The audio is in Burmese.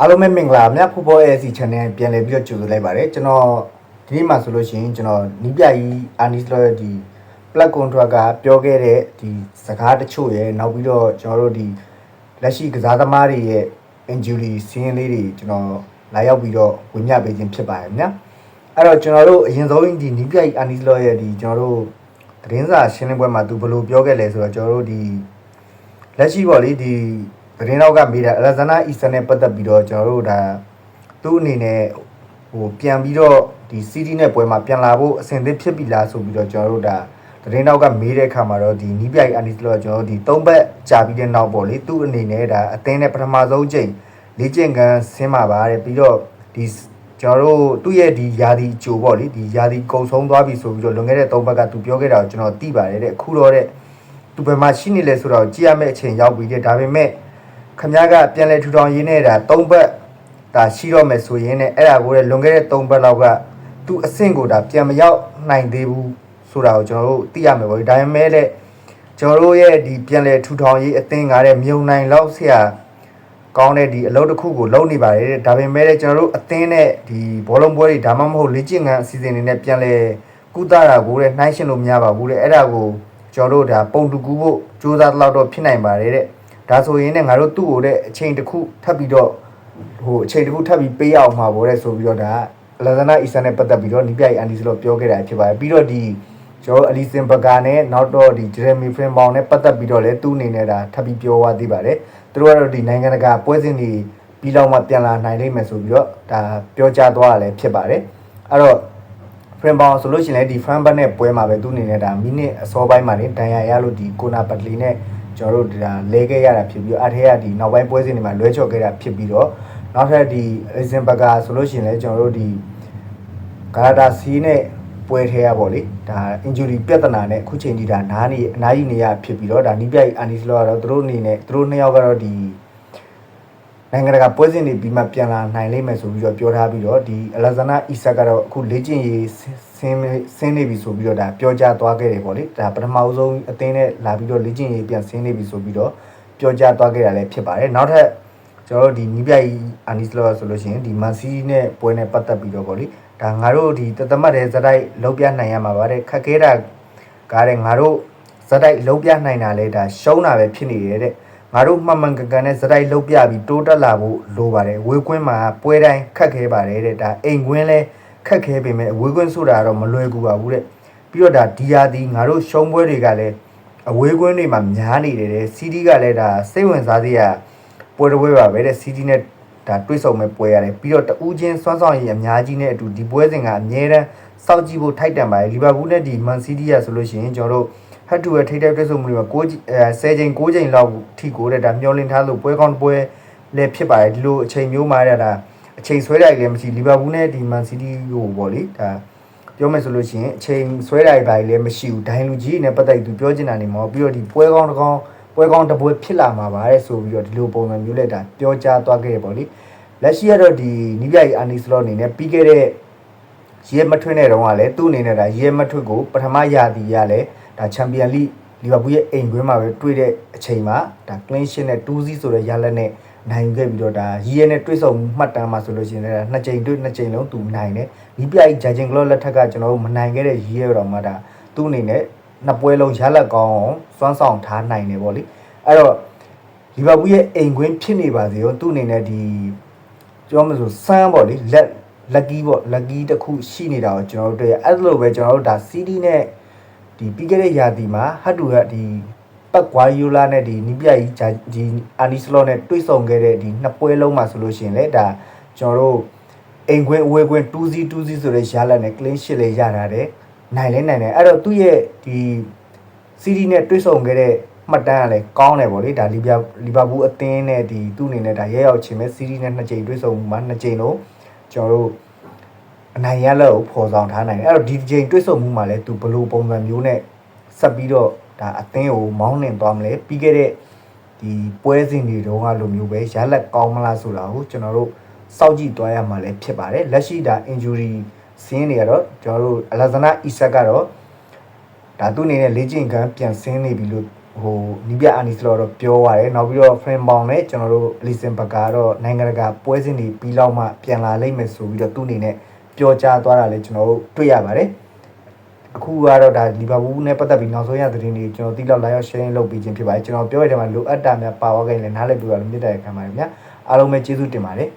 အားလုံးပဲမင်္ဂလာမြတ် Football ASC Channel ပြန်လည်ပြီးတော့ကြိုဆိုလိုက်ပါတယ်ကျွန်တော်ဒီနေ့မှာဆိုလို့ရှိရင်ကျွန်တော်နီးပြကြီးအာနီစလောရဲ့ဒီ plug contract ကပြောခဲ့တဲ့ဒီစကားတချို့ရဲ့နောက်ပြီးတော့ကျွန်တော်တို့ဒီလက်ရှိကစားသမားတွေရဲ့ injury စီးရင်လေးတွေကျွန်တော်လာရောက်ပြီးတော့ဝင်မြပေးခြင်းဖြစ်ပါတယ်ဗျာအဲ့တော့ကျွန်တော်တို့အရင်ဆုံးဒီနီးပြကြီးအာနီစလောရဲ့ဒီကျွန်တော်တို့သတင်းစာရှင်းလင်းပွဲမှာသူဘယ်လိုပြောခဲ့လဲဆိုတော့ကျွန်တော်တို့ဒီလက်ရှိပေါ့လေဒီ သတင်းတော့ကမေးတာအလက်ဇန္ဒာအီဆန်နဲ့ပတ်သက်ပြီးတော့ကျွန်တော်တို့ဒါသူ့အနေနဲ့ဟိုပြန်ပြီးတော့ဒီ CD နဲ့ပွဲမှာပြန်လာဖို့အဆင်သင့်ဖြစ်ပြီလားဆိုပြီးတော့ကျွန်တော်တို့ဒါသတင်းတော့ကမေးတဲ့အခါမှာတော့ဒီနီးပြိုင်အန်ဒီစလောကျွန်တော်တို့ဒီ၃ဘက်ကြာပြီးတဲ့နောက်ပေါ့လေသူ့အနေနဲ့ဒါအသင်းနဲ့ပထမဆုံးချိန်လေ့ကျင့်ခန်းဆင်းမှာပါတဲ့ပြီးတော့ဒီကျွန်တော်တို့သူ့ရဲ့ဒီယာဒီကြိုပေါ့လေဒီယာဒီကုံဆုံးသွားပြီဆိုပြီးတော့လွန်ခဲ့တဲ့၃ဘက်ကသူပြောခဲ့တာကိုကျွန်တော်သိပါတယ်တဲ့အခုတော့တဲ့သူဘယ်မှာရှိနေလဲဆိုတော့ကြည့်ရမယ့်အချိန်ရောက်ပြီတဲ့ဒါပေမဲ့ ခမ ्या ကပြန်လဲထူထောင်ရင်းနေတာ၃ဘက်ဒါရှိတော့မယ်ဆိုရင်လည်းအဲ့ဒါကိုလည်းလွန်ခဲ့တဲ့၃ဘက်လောက်ကသူအဆင့်ကိုဒါပြန်မရောက်နိုင်သေးဘူးဆိုတာကိုကျွန်တော်တို့သိရမယ်ပေါ့ဒီဒါပေမဲ့လည်းကျွန်တော်တို့ရဲ့ဒီပြန်လဲထူထောင်ရေးအသင်းကားတဲ့မြုံနိုင်လောက်ဆရာကောင်းတဲ့ဒီအလုပ်တစ်ခုကိုလုပ်နေပါတယ်တဲ့ဒါပေမဲ့လည်းကျွန်တော်တို့အသင်းနဲ့ဒီဘောလုံးပွဲတွေဒါမှမဟုတ်လေ့ကျင့်ခန်းအစီအစဉ်တွေနဲ့ပြန်လဲကုသတာကိုလည်းနှိုင်းရှင်းလို့မရပါဘူးတဲ့အဲ့ဒါကိုကျွန်တော်တို့ဒါပုံတူကူဖို့စူးစမ်းတော့တော့ဖြစ်နိုင်ပါတယ်တဲ့ ဒါဆိုရင်လည်းငါတို့သူ့ကိုတဲ့အချိန်တစ်ခုထပ်ပြီးတော့ဟိုအချိန်တစ်ခုထပ်ပြီးပေးရအောင်မှာပေါ့တဲ့ဆိုပြီးတော့ဒါလာဇနာအီဆန်နဲ့ပတ်သက်ပြီးတော့နီးပြိုင်အန်ဒီစလို့ပြောခဲ့တာဖြစ်ပါတယ်ပြီးတော့ဒီကျွန်တော်အလီစင်ဘကာနဲ့နောက်တော့ဒီဂျရမီဖရင်ဘောင်နဲ့ပတ်သက်ပြီးတော့လည်းသူ့အနေနဲ့ဒါထပ်ပြီးပြောသွားသေးပါတယ်သူတို့ကတော့ဒီနိုင်ငံတကာပွဲစဉ်တွေပြီးတော့မှပြန်လာနိုင်လိမ့်မယ်ဆိုပြီးတော့ဒါပြောကြားသွားတာလည်းဖြစ်ပါတယ်အဲ့တော့ဖရန်ဘောင်ဆိုလို့ရှိရင်လည်းဒီဖရန်ဘတ်နဲ့ပွဲမှာပဲသူအနေနဲ့ဒါမိနစ်အစောပိုင်းမှာနေဒဏ်ရာရလို့ဒီကိုနာပတ်လီနဲ့ ကျွန်တော်တို့ဒါလဲခဲ့ရတာဖြစ်ပြီးတော့အထက်ကဒီနောက်ပိုင်းပွဲစဉ်တွေမှာလွဲချော်ခဲ့တာဖြစ်ပြီးတော့နောက်ထပ်ဒီအဇင်ဘကာဆိုလို့ရှိရင်လည်းကျွန်တော်တို့ဒီဂါရတာစီနဲ့ပွဲထဲရပေါ့လေဒါ injury ပြဿနာနဲ့အခုချိန်ကြီးဒါနားနေအနားကြီးနေရဖြစ်ပြီးတော့ဒါနီးပြိုင်အာနီစလောကတော့သူတို့အနေနဲ့သူတို့နှစ်ယောက်ကတော့ဒီနိုင်ငံတကာပွဲစဉ်တွေပြီးမှပြန်လာနိုင်လိမ့်မယ်ဆိုပြီးတော့ပြောထားပြီးတော့ဒီအလက်ဇန္ဒာအီဆက်ကတော့အခုလေ့ကျင့်ရေး ဆင်းဆင်းနေပြီဆိုပြီးတော့ဒါပြောကြားသွားခဲ့တယ်ပေါ့လေဒါပထမဆုံးအသင်းနဲ့လာပြီးတော့လေ့ကျင့်ရေးပြန်ဆင်းနေပြီဆိုပြီးတော့ပြောကြားသွားခဲ့တာလည်းဖြစ်ပါတယ်နောက်ထပ်ကျွန်တော်တို့ဒီနီးပြိုင်အာနီစလောဆိုလို့ရှိရင်ဒီမန်စီးနဲ့ပွဲနဲ့ပတ်သက်ပြီးတော့ပေါ့လေဒါငါတို့ဒီတသမတ်တဲ့ဇက်တိုက်လုံးပြနိုင်ရမှာပါတဲ့ခက်ခဲတာကားတဲ့ငါတို့ဇက်တိုက်လုံးပြနိုင်တာလဲဒါရှုံးတာပဲဖြစ်နေတယ်တဲ့ငါတို့မှန်မှန်ကန်ကန်နဲ့စတိုက်လုတ်ပြပြီးတိုးတက်လာဖို့လိုပါတယ်ဝေကွင်းမှာပွဲတိုင်းခက်ခဲပါတယ်တဲ့ဒါအိမ်ကွင်းလဲ ခက်ခဲပေမဲ့ဝေကွင်းဆိုတာတော့မလွယ်ကူပါဘူးတဲ့ပြီးတော့ဒါဒီယာဒီငါတို့ရှုံးပွဲတွေကလည်းအဝေးကွင်းတွေမှာများနေတယ်တဲ့ CD ကလည်းဒါစိတ်ဝင်စားစရာပွဲတစ်ပွဲပါပဲတဲ့ CD နဲ့ဒါတွေးဆုံမဲ့ပွဲရတယ်ပြီးတော့တူးချင်းစွမ်းဆောင်ရည်အများကြီးနဲ့အတူဒီပွဲစဉ်ကအများတန်းစောက်ကြည့်ဖို့ထိုက်တန်ပါတယ်လီဗာပူးနဲ့ဒီမန်စီးတီးရဆိုလို့ရှိရင်ကျွန်တော်တို့ဟတ်တူရဲ့ထိပ်တိုက်တွေ့ဆုံမှုတွေမှာ6အဲ10ချိန်9ချိန်လောက်ထိကိုတဲ့ဒါမျောလင့်ထားလို့ပွဲကောင်းပွဲလည်းဖြစ်ပါတယ်ဒီလိုအချိန်မျိုးမှာတဲ့ဒါ အချိန်ဆွဲတာလည်းမရှိလီဗာပူးနဲ့ဒီမန်စီးတီးကိုပေါ့လေဒါပြောမယ်ဆိုလို့ရှိရင်အချိန်ဆွဲတာတွေပါလည်းမရှိဘူးဒိုင်လူကြီးနဲ့ပတ်သက်သူပြောချင်တာနေမှာပြီးတော့ဒီပွဲကောင်းတစ်ကောင်းပွဲကောင်းတစ်ပွဲဖြစ်လာမှာပါတဲ့ဆိုပြီးတော့ဒီလိုပုံစံမျိုးလက်ဒါပြောကြားသွားခဲ့ရပေါ့လေလက်ရှိကတော့ဒီနီးပြကြီးအာနီစလောအနေနဲ့ပြီးခဲ့တဲ့ရဲမထွင်းတဲ့တုန်းကလည်းသူ့အနေနဲ့ဒါရဲမထွတ်ကိုပထမရာသီရလဲဒါချန်ပီယံလိလီဗာပူးရဲ့အိမ်ကွင်းမှာပဲတွေ့တဲ့အချိန်မှာဒါ clean sheet နဲ့2-0ဆိုတဲ့ရလက်နဲ့ နိုင်ခဲ့ပြီးတော့ဒါရီရဲနဲ့တွေ့ဆုံမှတ်တမ်းမှာဆိုလို့ရှိရင်လည်းနှစ်ချိန်တွေ့နှစ်ချိန်လုံးသူနိုင်တယ်ဒီပြိုင်ဂျာဂျင်ကလော့လက်ထက်ကကျွန်တော်တို့မနိုင်ခဲ့တဲ့ရီရဲတော့မှဒါသူ့အနေနဲ့နှစ်ပွဲလုံးရလက်ကောင်းအောင်စွမ်းဆောင်ထားနိုင်တယ်ပေါ့လေအဲ့တော့လီဗာပူးရဲ့အိမ်ကွင်းဖြစ်နေပါစေရောသူ့အနေနဲ့ဒီပြောမလို့စမ်းပေါ့လေလက် lucky ပေါ့ lucky တစ်ခုရှိနေတာကိုကျွန်တော်တို့တွေ့ရအဲ့လိုပဲကျွန်တော်တို့ဒါ CD နဲ့ဒီပြီးခဲ့တဲ့ရာသီမှာဟတ်တူကဒီ ပတ်ကွာယိုလာနဲ့ဒီနီးပြကြီးဂျာဒီအာနီစလောနဲ့တွေ့ဆုံခဲ့တဲ့ဒီနှစ်ပွဲလုံးမှာဆိုလို့ရှိရင်လေဒါကျွန်တော်တို့အိမ်ခွင်းအဝေးခွင်း 2C 2C ဆိုတဲ့ရလတ်နဲ့ clean sheet လေးရတာတဲ့နိုင်လဲနိုင်တယ်အဲ့တော့သူ့ရဲ့ဒီ CD နဲ့တွေ့ဆုံခဲ့တဲ့မှတ်တမ်းကလည်းကောင်းတယ်ဗောလေဒါလီဗာလီဗာပူးအသင်းနဲ့ဒီသူ့အနေနဲ့ဒါရဲရောက်ချင်မဲ့ CD နဲ့နှစ်ကြိမ်တွေ့ဆုံမှာနှစ်ကြိမ်လုံးကျွန်တော်တို့အနိုင်ရလက်ကိုဖော်ဆောင်ထားနိုင်တယ်အဲ့တော့ဒီတစ်ချိန်တွေ့ဆုံမှုမှာလည်းသူဘယ်လိုပုံစံမျိုးနဲ့ဆက်ပြီးတော့ ဒါအသင်းကိုမောင်းနှင်သွားမလဲပြီးခဲ့တဲ့ဒီပွဲစဉ်တွေတုန်းကလိုမျိုးပဲရလက်ကောင်းမလားဆိုတာကိုကျွန်တော်တို့စောင့်ကြည့်သွားရမှာလည်းဖြစ်ပါတယ်လက်ရှိဒါ injury စင်းတွေကတော့ကျွန်တော်တို့အလာဇနာအီဆက်ကတော့ဒါသူ့အနေနဲ့လေ့ကျင့်ခန်းပြန်ဆင်းနေပြီလို့ဟဟိုနီးပြအာနီစလောတော့ပြောသွားတယ်နောက်ပြီးတော့ friend ပေါင်းနဲ့ကျွန်တော်တို့ listen ဘက်ကတော့နိုင်ငံတကာပွဲစဉ်တွေပြီးတော့မှပြန်လာလိမ့်မယ်ဆိုပြီးတော့သူ့အနေနဲ့ပြောကြားသွားတာလည်းကျွန်တော်တို့တွေ့ရပါတယ် အခုကတော့ဒါလီဗာပူးနဲ့ပတ်သက်ပြီးနောက်ဆုံးရသတင်းတွေကျွန်တော်တိလောက်လာရောက် sharing လုပ်ပေးခြင်းဖြစ်ပါတယ်ကျွန်တော်ပြောရတဲ့မှာလိုအပ်တာများပါဝါခိုင်းလည်းနားလည်ပြီးတော့မြစ်တဲ့ခံပါတယ်ဗျာအားလုံးပဲကျေးဇူးတင်ပါတယ်